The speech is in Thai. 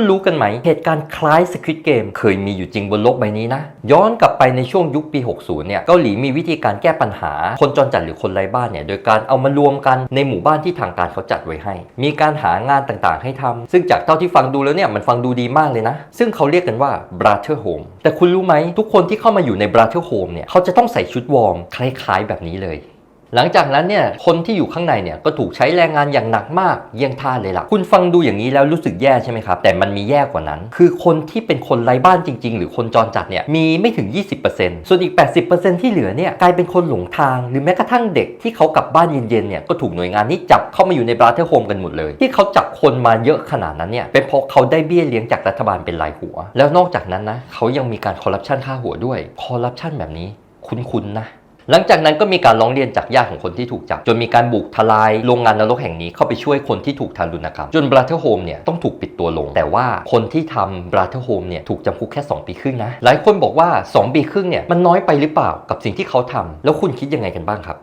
คุณรู้กันไหม เหตุการณ์คล้ายสควิตเกมเคยมีอยู่จริงบนโลกใบนี้นะ ย้อนกลับไปในช่วงยุคปี 60 เนี่ย เกาหลีมีวิธีการแก้ปัญหา คนจรจัดหรือคนไร้บ้านเนี่ย โดยการเอามารวมกันในหมู่บ้านที่ทางการเขาจัดไว้ให้ มีการหางานต่างๆ ให้ทำซึ่งจากเท่าที่ฟังดูแล้วเนี่ยมันฟังดูดีมากเลยนะ ซึ่งเขาเรียกกันว่า brother home แต่คุณรู้ไหมทุกคนที่เข้ามาอยู่ใน brother home เนี่ยเขาจะต้องใส่ชุดวอร์มคล้ายๆ แบบนี้เลย หลังจากนั้นเนี่ยคนที่อยู่ข้างในเนี่ยก็ถูกใช้แรงงานอย่างหนักมากเยี่ยงท่าเลยล่ะ คุณฟังดูอย่างนี้แล้วรู้สึกแย่ใช่ไหมครับ แต่มันมีแย่กว่านั้น คือคนที่เป็นคนไร้บ้านจริง ๆ หรือคนจรจัดเนี่ยมีไม่ถึง 20%ส่วนอีก 80%ที่เหลือเนี่ยกลายเป็นคนหลงทาง หรือแม้กระทั่งเด็กที่เขากลับบ้านเย็นๆเนี่ยก็ถูกหน่วยงานนี้จับเข้ามาอยู่ในบราเธอร์โฮมกันหมดเลย ที่เขาจับคนมาเยอะขนาดนั้นเนี่ยเป็นเพราะเขาได้เบี้ยเลี้ยงจากรัฐบาลเป็นรายหัว แล้วนอกจากนั้นนะเขายังมีการคอร์รัปชันค่าหัวด้วยคอร์รัปชันแบบนี้คุ้นๆนะ หลังจากนั้นก็มีการร้องเรียนจากญาติของคนที่ถูกจับ จนมีการบุกทลายโรงงานนรกแห่งนี้เข้าไปช่วยคนที่ถูกทารุณกรรมจนบราเธอร์โฮมเนี่ยต้องถูกปิดตัวลง แต่ว่าคนที่ทำบราเธอร์โฮมเนี่ยถูกจำคุกแค่ 2 ปีครึ่งนะหลายคนบอกว่า 2 ปีครึ่งเนี่ยมันน้อยไปหรือเปล่ากับสิ่งที่เขาทำแล้วคุณคิดยังไงกันบ้างครับ